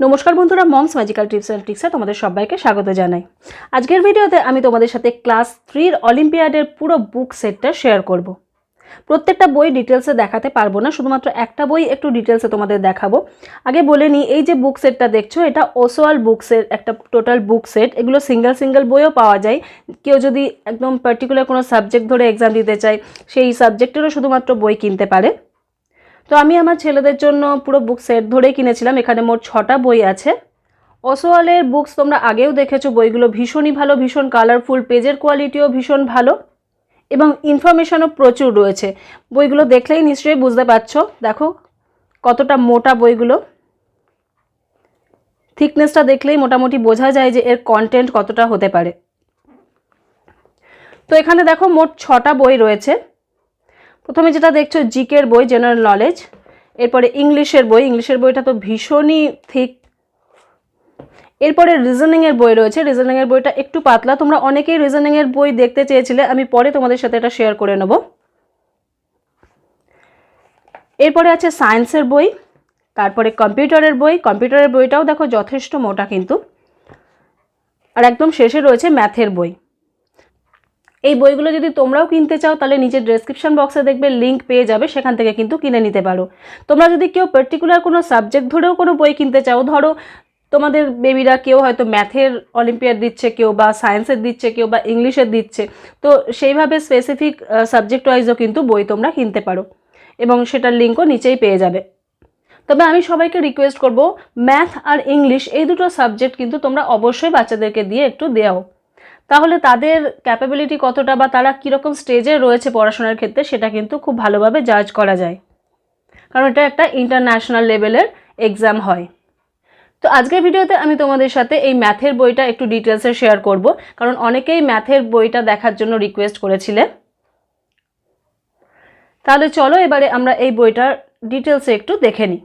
নমস্কার বন্ধুরা, mom's magical tips and ট্রিক্সে তোমাদের সবাইকে স্বাগত জানাই। আজকের ভিডিওতে আমি তোমাদের সাথে ক্লাস থ্রির অলিম্পিয়াডের পুরো বুক সেটটা শেয়ার করব। প্রত্যেকটা বই ডিটেলসে দেখাতে পারব না, শুধুমাত্র একটা বই একটু ডিটেলসে তোমাদের দেখাবো। আগে বলে নিই, এই যে বুক সেটটা দেখছ, এটা ওসোয়াল বুকসের একটা টোটাল বুক সেট এগুলো সিঙ্গেল সিঙ্গেল বইও পাওয়া যায়। কেউ যদি একদম পার্টিকুলার কোনো সাবজেক্ট ধরে এক্সাম দিতে চায়, সেই সাবজেক্টেরও শুধুমাত্র বই কিনতে পারে। তো আমি আমার ছেলেদের জন্য পুরো বুক সেট ধরেই কিনেছিলাম। এখানে মোট ছটা বই আছে। অসোয়ালের বুকস তোমরা আগেও দেখেছ, বইগুলো ভীষণই ভালো, ভীষণ কালারফুল পেজের কোয়ালিটিও ভীষণ ভালো এবং ইনফরমেশনও প্রচুর রয়েছে। বইগুলো দেখলেই নিশ্চয়ই বুঝতে পারছ। দেখো কতটা মোটা বইগুলো। থিকনেসটা দেখলেই মোটামুটি বোঝা যায় যে এর কন্টেন্ট কতটা হতে পারে। তো এখানে দেখো মোট ছটা বই রয়েছে। প্রথমে যেটা দেখছ, জিকের বই জেনারেল নলেজ এরপরে ইংলিশের বই, ইংলিশের বইটা তো ভীষণই থিক এরপরে রিজনিংয়ের বই রয়েছে রিজনিংয়ের বইটা একটু পাতলা, তোমরা অনেকেই রিজনিংয়ের বই দেখতে চেয়েছিলে, আমি পরে তোমাদের সাথে এটা শেয়ার করে নেব। এরপরে আছে সায়েন্সের বই, তারপরে কম্পিউটারের বই কম্পিউটারের বইটাও দেখো যথেষ্ট মোটা কিন্তু। আর একদম শেষে রয়েছে ম্যাথের বই। এই বইগুলো যদি তোমরাও কিনতে চাও, তাহলে নিচের ডেসক্রিপশন বক্সে দেখবে লিঙ্ক পেয়ে যাবে, সেখান থেকে কিন্তু কিনে নিতে পারো। তোমরা যদি কেউ পার্টিকুলার কোনো সাবজেক্ট ধরেও কোনো বই কিনতে চাও, ধরো তোমাদের বেবিরা কেউ হয়তো ম্যাথের অলিম্পিয়াড দিচ্ছে, কেউ বা সায়েন্সের দিচ্ছে, কেউ বা ইংলিশের দিচ্ছে, তো সেইভাবে স্পেসিফিক সাবজেক্ট ওয়াইজও কিন্তু বই তোমরা কিনতে পারো এবং সেটার লিঙ্কও নিচেই পেয়ে যাবে। তবে আমি সবাইকে রিকোয়েস্ট করব ম্যাথ আর ইংলিশ এই দুটো সাবজেক্ট কিন্তু তোমরা অবশ্যই বাচ্চাদেরকে দিয়ে একটু দেও তাহলে তাদের ক্যাপাবিলিটি কতটা বা তারা কীরকম স্টেজে রয়েছে পড়াশোনার ক্ষেত্রে সেটা কিন্তু খুব ভালোভাবে জাজ করা যায়। কারণ এটা একটা ইন্টারন্যাশনাল লেভেলের এক্সাম হয়। তো আজকের ভিডিওতে আমি তোমাদের সাথে এই ম্যাথের বইটা একটু ডিটেলসে শেয়ার করব, কারণ অনেকেই ম্যাথের বইটা দেখার জন্য রিকোয়েস্ট করেছিলে তাহলে চলো এবারে আমরা এই বইটার ডিটেলসে একটু দেখে নিই।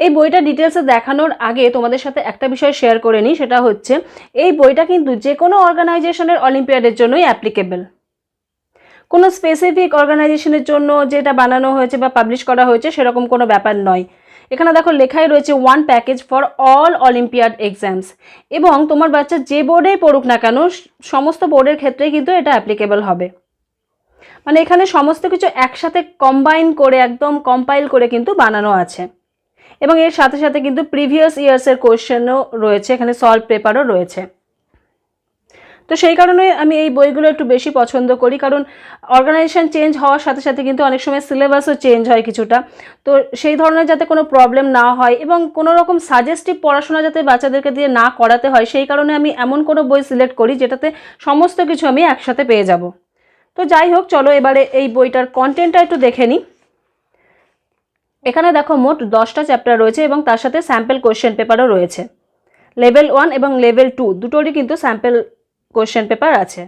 এই বইটা ডিটেলসে দেখানোর আগে তোমাদের সাথে একটা বিষয় শেয়ার করে নিই, সেটা হচ্ছে, এই বইটা কিন্তু যে কোনো অর্গানাইজেশনের অলিম্পিয়াডের জন্যই অ্যাপ্লিকেবল কোনো স্পেসিফিক অর্গানাইজেশনের জন্য যেটা বানানো হয়েছে বা পাবলিশ করা হয়েছে সেরকম কোনো ব্যাপার নয়। এখানে দেখো লেখাই রয়েছে one package for all Olympiad exams এবং তোমার বাচ্চা যে বোর্ডেই পড়ুক না কেন, সমস্ত বোর্ডের ক্ষেত্রেই কিন্তু এটা অ্যাপ্লিকেবল হবে। মানে এখানে সমস্ত কিছু একসাথে কম্বাইন করে, একদম কম্পাইল করে কিন্তু বানানো আছে। এবং এর সাথে সাথে কিন্তু প্রিভিয়াস ইয়ার্সের কোয়েশ্চেনও রয়েছে, এখানে সলভ পেপারও রয়েছে। তো সেই কারণে আমি এই বইগুলো একটু বেশি পছন্দ করি, কারণ অর্গানাইজেশন চেঞ্জ হওয়ার সাথে সাথে কিন্তু অনেক সময় সিলেবাসও চেঞ্জ হয় কিছুটা। তো সেই ধরনের যাতে কোনো প্রবলেম না হয় এবং কোনো রকম সাজেস্টিভ পড়াশোনা যাতে বাচ্চাদেরকে দিয়ে না করাতে হয়, সেই কারণে আমি এমন কোনো বই সিলেক্ট করি যেটাতে সমস্ত কিছু আমি একসাথে পেয়ে যাব। তো যাই হোক, চলো এবারে এই বইটার কন্টেন্টটা একটু দেখে নিই। এখানে দেখো মোট দশটা চ্যাপ্টার রয়েছে এবং তার সাথে স্যাম্পেল কোয়েশ্চেন পেপারও রয়েছে। লেভেল ওয়ান এবং লেভেল টু দুটোরই কিন্তু স্যাম্পেল কোয়েশ্চেন পেপার আছে।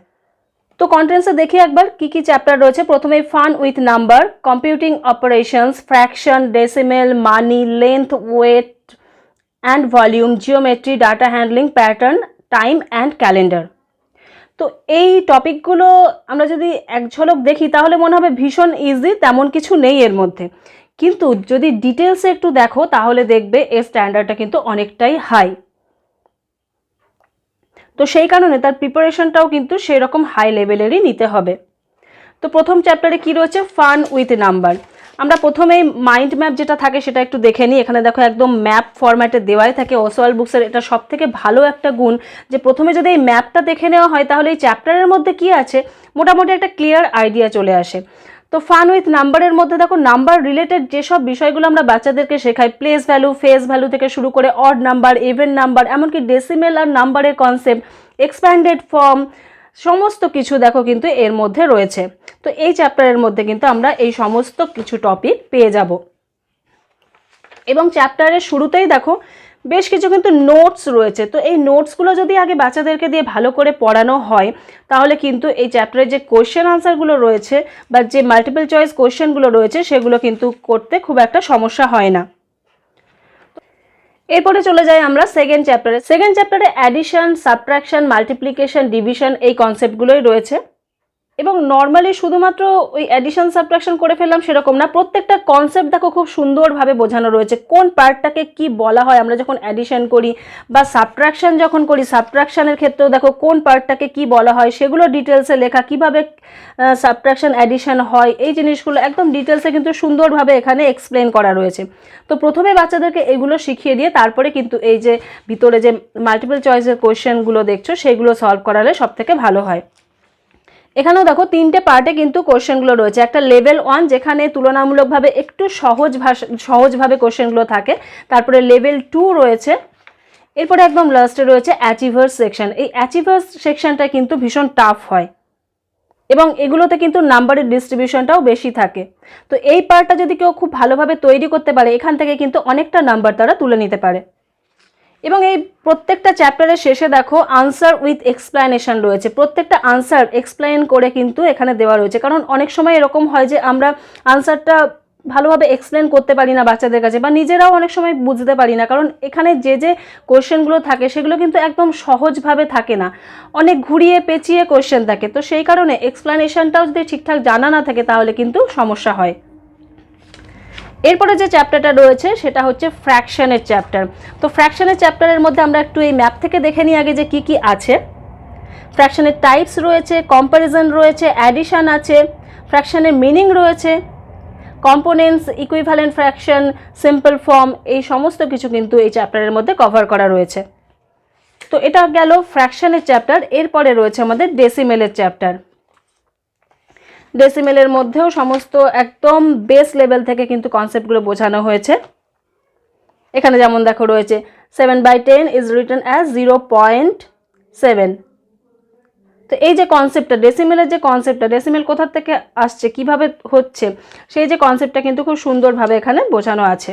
তো কন্টেন্টসে দেখি একবার কি কি চ্যাপ্টার রয়েছে। প্রথমে fun with number computing operations fraction decimal money length weight and volume geometry data handling pattern time and calendar তো এই টপিকগুলো আমরা যদি এক ঝলক দেখি, তাহলে মনে হবে ভীষণ ইজি তেমন কিছু নেই এর মধ্যে। কিন্তু যদি ডিটেলসে একটু দেখো, তাহলে দেখবে এর স্ট্যান্ডার্ডটা কিন্তু অনেকটাই হাই তো সেই কারণে তার প্রিপারেশনটাও কিন্তু সেরকম হাই লেভেলেরই নিতে হবে। তো প্রথম চ্যাপ্টারে কি রয়েছে? ফান উইথ নাম্বার আমরা প্রথমেই মাইন্ড ম্যাপ যেটা থাকে সেটা একটু দেখে নিই। এখানে দেখো একদম ম্যাপ ফরম্যাটে দেওয়াই থাকে। ওসওয়াল বুকসের এটা সব থেকে ভালো একটা গুণ যে প্রথমে যদি এই ম্যাপটা দেখে নেওয়া হয়, তাহলে এই চ্যাপ্টারের মধ্যে কি আছে? মোটামুটি একটা ক্লিয়ার আইডিয়া চলে আসে। তো ফান উইথ নাম্বারের মধ্যে দেখো নাম্বার রিলেটেড যেসব বিষয়গুলো আমরা বাচ্চাদেরকে শেখাই প্লেস ভ্যালু ফেস ভ্যালু থেকে শুরু করে অড নাম্বার ইভেন নাম্বার এমনকি ডেসিমেল আর নাম্বারের কনসেপ্ট এক্সপ্যান্ডেড ফর্ম সমস্ত কিছু দেখো কিন্তু এর মধ্যে রয়েছে। তো এই চ্যাপ্টারের মধ্যে কিন্তু আমরা এই সমস্ত কিছু টপিক পেয়ে যাব। এবং চ্যাপ্টারের শুরুতেই দেখো বেশ কিছু কিন্তু নোটস রয়েছে। তো এই নোটসগুলো যদি আগে বাচ্চাদেরকে দিয়ে ভালো করে পড়ানো হয়, তাহলে কিন্তু এই চ্যাপ্টারের যে কোয়েশ্চেন আনসারগুলো রয়েছে বা যে মাল্টিপল চয়েস কোয়েশ্চেনগুলো রয়েছে, সেগুলো কিন্তু করতে খুব একটা সমস্যা হয় না। এরপরে চলে যাই আমরা সেকেন্ড চ্যাপ্টারে সেকেন্ড চ্যাপ্টারে অ্যাডিশন সাবট্রাকশন মাল্টিপ্লিকেশন ডিভিশন এই কনসেপ্টগুলোই রয়েছে। এবং নর্মালি শুধুমাত্র ওই অ্যাডিশন সাবট্রাকশন করে ফেললাম সেরকম না। প্রত্যেকটা কনসেপ্ট দেখো খুব সুন্দরভাবে বোঝানো রয়েছে। কোন পার্টটাকে কি বলা হয়? আমরা যখন অ্যাডিশন করি বা সাবট্রাকশন যখন করি সাবট্রাকশনের ক্ষেত্রেও দেখো কোন পার্টটাকে কি বলা হয়, সেগুলো ডিটেলসে লেখা। কীভাবে সাবট্রাকশন অ্যাডিশন হয়? এই জিনিসগুলো একদম ডিটেলসে কিন্তু সুন্দরভাবে এখানে এক্সপ্লেন করা রয়েছে। তো প্রথমে বাচ্চাদেরকে এগুলো শিখিয়ে দিয়ে তারপরে কিন্তু এই যে ভিতরে যে মাল্টিপল চয়েসের কোয়েশ্চেনগুলো দেখছ, সেগুলো সলভ করালে সব থেকে ভালো হয়। এখানেও দেখো তিনটে পার্টে কিন্তু কোশ্চেনগুলো রয়েছে। একটা লেভেল ওয়ান যেখানে তুলনামূলকভাবে একটু সহজ ভাষা, সহজভাবে কোশ্চেনগুলো থাকে, তারপরে লেভেল টু রয়েছে। এরপরে একদম লাস্টে রয়েছে অ্যাচিভার্স সেকশন এই অ্যাচিভার্স সেকশনটা কিন্তু ভীষণ টাফ হয় এবং এগুলোতে কিন্তু নাম্বারের ডিস্ট্রিবিউশনটাও বেশি থাকে। তো এই পার্টটা যদি কেউ খুব ভালোভাবে তৈরি করতে পারে, এখান থেকে কিন্তু অনেকটা নাম্বার তারা তুলে নিতে পারে। এবং এই প্রত্যেকটা চ্যাপ্টারের শেষে দেখো আনসার উইথ এক্সপ্লানেশন রয়েছে। প্রত্যেকটা আনসার এক্সপ্লেন করে কিন্তু এখানে দেওয়া রয়েছে। কারণ অনেক সময় এরকম হয় যে আমরা আনসারটা ভালোভাবে এক্সপ্লেন করতে পারি না বাচ্চাদের কাছে বা নিজেরাও অনেক সময় বুঝতে পারি না। কারণ এখানে যে যে কোয়েশ্চেনগুলো থাকে সেগুলো কিন্তু একদম সহজভাবে থাকে না। অনেক ঘুরিয়ে পেঁচিয়ে কোয়েশ্চেন থাকে। তো সেই কারণে এক্সপ্লানেশনটাও যদি ঠিকঠাক জানা না থাকে তাহলে কিন্তু সমস্যা হয়। এরপরে যে চ্যাপ্টারটা রয়েছে, সেটা হচ্ছে ফ্র্যাকশনের চ্যাপ্টার তো ফ্র্যাকশনের চ্যাপ্টারের মধ্যে আমরা একটু এই ম্যাপ থেকে দেখে নিই আগে যে কি কি আছে। ফ্র্যাকশনের টাইপস রয়েছে কম্প্যারিজন রয়েছে অ্যাডিশান আছে ফ্র্যাকশনের মিনিং রয়েছে components equivalent fraction simple form এই সমস্ত কিছু কিন্তু এই চ্যাপ্টারের মধ্যে কভার করা রয়েছে। তো এটা গেল ফ্র্যাকশনের চ্যাপ্টার এরপরে রয়েছে আমাদের ডেসিমেলের চ্যাপ্টার ডেসিমেলের মধ্যেও সমস্ত একদম বেস লেভেল থেকে কিন্তু কনসেপ্টগুলো বোঝানো হয়েছে। এখানে যেমন দেখো রয়েছে seven by ten is written as zero point seven তো এই যে কনসেপ্টটা ডেসিমেলের যে কনসেপ্টটা ডেসিমেল কোথার থেকে আসছে, কীভাবে হচ্ছে, সেই যে কনসেপ্টটা কিন্তু খুব সুন্দরভাবে এখানে বোঝানো আছে।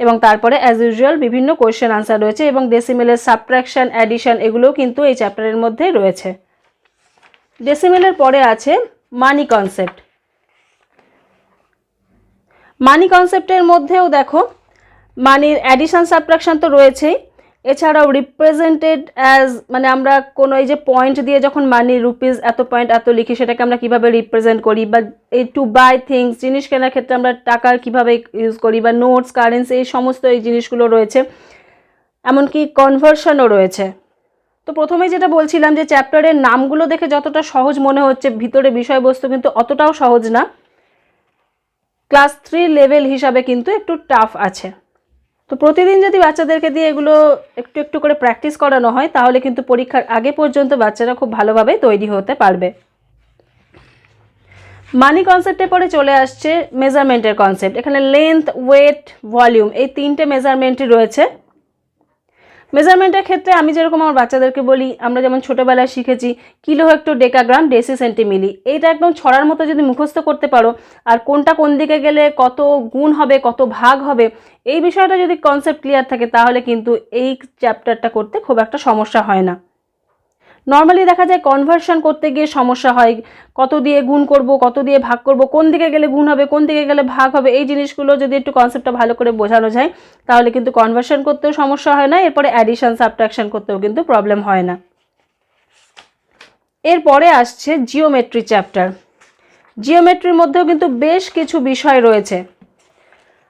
এবং তারপরে অ্যাজ ইউজুয়াল বিভিন্ন কোয়েশ্চেন আনসার রয়েছে এবং ডেসিমেলের সাবট্রাকশন অ্যাডিশন এগুলোও কিন্তু এই চ্যাপ্টারের মধ্যেই রয়েছে। ডেসিমেলের পরে আছে মানি কনসেপ্ট। মানি কনসেপ্টের মধ্যেও দেখো, মানির অ্যাডিশান সাবট্রাকশান তো রয়েছেই। এছাড়াও রিপ্রেজেন্টেড অ্যাজ মানে আমরা কোনো এই যে পয়েন্ট দিয়ে যখন মানি রুপিস এত পয়েন্ট এত লিখি, সেটাকে আমরা কীভাবে রিপ্রেজেন্ট করি বা এই টু বাই থিংস জিনিস কেনার ক্ষেত্রে আমরা টাকার কীভাবে ইউজ করি বা নোটস কারেন্সি এই সমস্ত এই জিনিসগুলো রয়েছে। এমনকি কনভার্সনও রয়েছে। তো প্রথমেই যেটা বলছিলাম যে চ্যাপ্টারের নামগুলো দেখে যতটা সহজ মনে হচ্ছে, ভিতরে বিষয়বস্তু কিন্তু অতটাও সহজ না। ক্লাস থ্রি লেভেল হিসাবে কিন্তু একটু টাফ আছে। তো প্রতিদিন যদি বাচ্চাদেরকে দিয়ে এগুলো একটু একটু করে প্র্যাকটিস করানো হয়, তাহলে কিন্তু পরীক্ষার আগে পর্যন্ত বাচ্চারা খুব ভালোভাবে তৈরি হতে পারবে। মানি কনসেপ্টে পরে চলে আসছে মেজারমেন্টের কনসেপ্ট। এখানে লেন্থ, ওয়েট, ভলিউম এই তিনটে মেজারমেন্টই রয়েছে। মেজারমেন্টের ক্ষেত্রে আমি যেরকম আমার বাচ্চাদেরকে বলি, আমরা যেমন ছোটোবেলায় শিখেছি kilo hecto decagram deci centi milli. এইটা একদম ছড়ার মতো যদি মুখস্থ করতে পারো, আর কোনটা কোন দিকে গেলে কত গুণ হবে, কত ভাগ হবে, এই বিষয়টা যদি কনসেপ্ট ক্লিয়ার থাকে, তাহলে কিন্তু এই চ্যাপ্টারটা করতে খুব একটা সমস্যা হয় না। নর্মালি দেখা যায় কনভার্সন করতে গিয়ে সমস্যা হয়। কত দিয়ে গুণ করব, কত দিয়ে ভাগ করব, কোন দিকে গেলে গুণ হবে, কোন দিকে গেলে ভাগ হবে, এই জিনিসগুলো যদি একটু কনসেপ্টটা ভালো করে বোঝানো যায়, তাহলে কিন্তু কনভার্সন করতেও সমস্যা হয় না, এরপরে অ্যাডিশন সাবট্রাকশন করতেও কিন্তু প্রবলেম হয় না। এরপরে আসছে জিওমেট্রি চ্যাপ্টার জিওমেট্রির মধ্যেও কিন্তু বেশ কিছু বিষয় রয়েছে।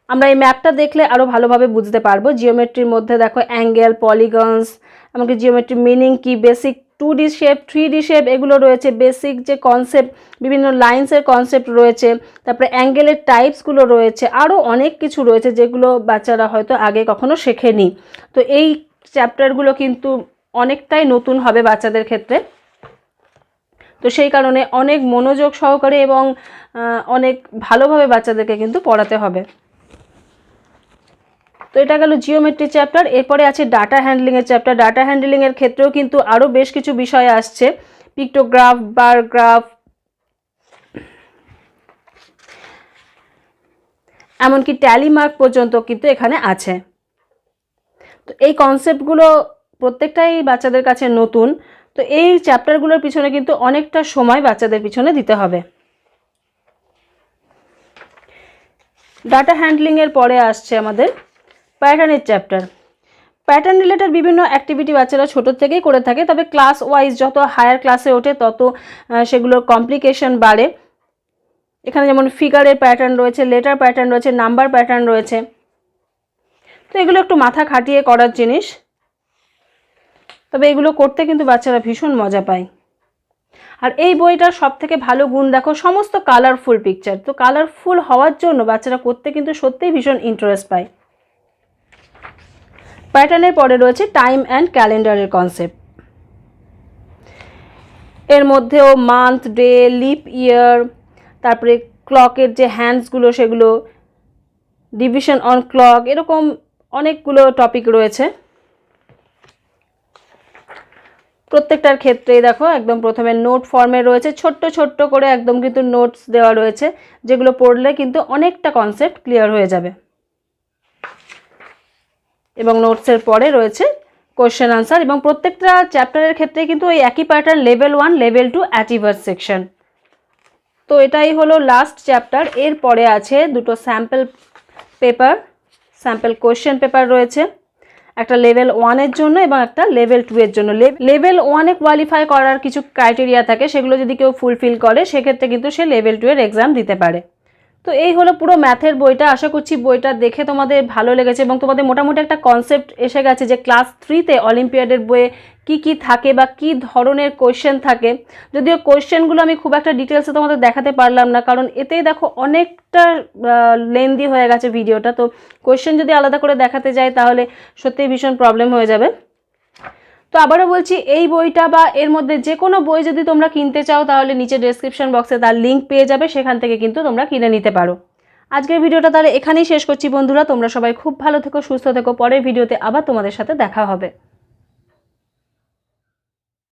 আমরা এই ম্যাপটা দেখলে আরও ভালোভাবে বুঝতে পারব। জিওমেট্রির মধ্যে দেখো অ্যাঙ্গেল পলিগনস এমনকি জিওমেট্রির মিনিং কি basic two D shape three D shape এগুলো রয়েছে বেসিক যে কনসেপ্ট বিভিন্ন লাইন্সের কনসেপ্ট রয়েছে, তারপরে অ্যাঙ্গেলের টাইপসগুলো রয়েছে আরও অনেক কিছু রয়েছে যেগুলো বাচ্চারা হয়তো আগে কখনো শেখেনি। তো এই চ্যাপ্টারগুলো কিন্তু অনেকটাই নতুন হবে বাচ্চাদের ক্ষেত্রে। তো সেই কারণে অনেক মনোযোগ সহকারে এবং অনেক ভালোভাবে বাচ্চাদেরকে কিন্তু পড়াতে হবে। তো এটা গেল জিওমেট্রি চ্যাপ্টার এরপরে আছে ডাটা হ্যান্ডলিংয়ের চ্যাপ্টার ডাটা হ্যান্ডলিংয়ের ক্ষেত্রেও কিন্তু আরও বেশ কিছু বিষয় আসছে। পিক্টোগ্রাফ বারগ্রাফ এমনকি ট্যালি মার্ক পর্যন্ত কিন্তু এখানে আছে। তো এই কনসেপ্টগুলো প্রত্যেকটাই বাচ্চাদের কাছে নতুন। তো এই চ্যাপ্টারগুলোর পিছনে কিন্তু অনেকটা সময় বাচ্চাদের পিছনে দিতে হবে। ডাটা হ্যান্ডলিংয়ের পরে আসছে আমাদের। প্যাটার্নের চ্যাপ্টার। প্যাটার্ন রিলেটেড বিভিন্ন অ্যাক্টিভিটি বাচ্চারা ছোটো থেকেই করে থাকে, তবে ক্লাস ওয়াইজ যত হায়ার ক্লাসে ওঠে, তত সেগুলোর কমপ্লিকেশন বাড়ে। এখানে যেমন ফিগারের প্যাটার্ন রয়েছে লেটার প্যাটার্ন রয়েছে নাম্বার প্যাটার্ন রয়েছে। তো এগুলো একটু মাথা খাটিয়ে করার জিনিস। তবে এগুলো করতে কিন্তু বাচ্চারা ভীষণ মজা পায়। আর এই বইটার সব থেকে ভালো গুণ দেখো, সমস্ত কালারফুল পিকচার তো কালারফুল হওয়ার জন্য বাচ্চারা করতে কিন্তু সত্যিই ভীষণ ইন্টারেস্ট পায়। প্যাটার্নের পরে রয়েছে টাইম অ্যান্ড ক্যালেন্ডারের কনসেপ্ট। এর মধ্যেও মান্থ, ডে, লিপ, ইয়ার, তারপরে ক্লকের যে হ্যান্ডসগুলো সেগুলো, ডিভিশন অন ক্লক, এরকম অনেকগুলো টপিক রয়েছে। প্রত্যেকটার ক্ষেত্রেই দেখো, একদম প্রথমে নোট ফর্মে রয়েছে, ছোট্ট ছোট্ট করে একদম কিন্তু নোটস দেওয়া রয়েছে, যেগুলো পড়লে কিন্তু অনেকটা কনসেপ্ট ক্লিয়ার হয়ে যাবে। এবং নোটসের পরে রয়েছে কোশ্চেন আনসার এবং প্রত্যেকটা চ্যাপ্টারের ক্ষেত্রে কিন্তু ওই একই pattern level one level two achiever section তো এটাই হলো লাস্ট চ্যাপ্টার এর পরে আছে দুটো sample paper sample question paper রয়েছে। একটা লেভেল ওয়ানের জন্য এবং একটা লেভেল টু এর জন্য। লেভেল ওয়ানে কোয়ালিফাই করার কিছু ক্রাইটেরিয়া থাকে, সেগুলো যদি কেউ ফুলফিল করে, সেক্ষেত্রে কিন্তু সে লেভেল টু এর এক্সাম দিতে পারে। তো এই হলো পুরো ম্যাথের বইটা। আশা করছি বইটা দেখে তোমাদের ভালো লেগেছে এবং তোমাদের মোটামুটি একটা কনসেপ্ট এসে গেছে যে ক্লাস থ্রিতে অলিম্পিয়াডের বইয়ে কি কি থাকে বা কি ধরনের কোয়েশ্চেন থাকে। যদিও কোয়েশ্চেনগুলো আমি খুব একটা ডিটেলসে তোমাদের দেখাতে পারলাম না, কারণ এতেই দেখো অনেকটা লেন্দি হয়ে গেছে ভিডিওটা তো কোয়েশ্চেন যদি আলাদা করে দেখাতে যাই, তাহলে সত্যিই ভীষণ প্রবলেম হয়ে যাবে। তো আবারও বলছি, এই বইটা বা এর মধ্যে যে কোনো বই যদি তোমরা কিনতে চাও, তাহলে নিচে ডেসক্রিপশন বক্সে তার লিঙ্ক পেয়ে যাবে, সেখান থেকে কিন্তু তোমরা কিনে নিতে পারো। আজকের ভিডিওটা তাহলে এখানেই শেষ করছি বন্ধুরা, তোমরা সবাই খুব ভালো থেকো, সুস্থ থেকো, পরের ভিডিওতে আবার তোমাদের সাথে দেখা হবে।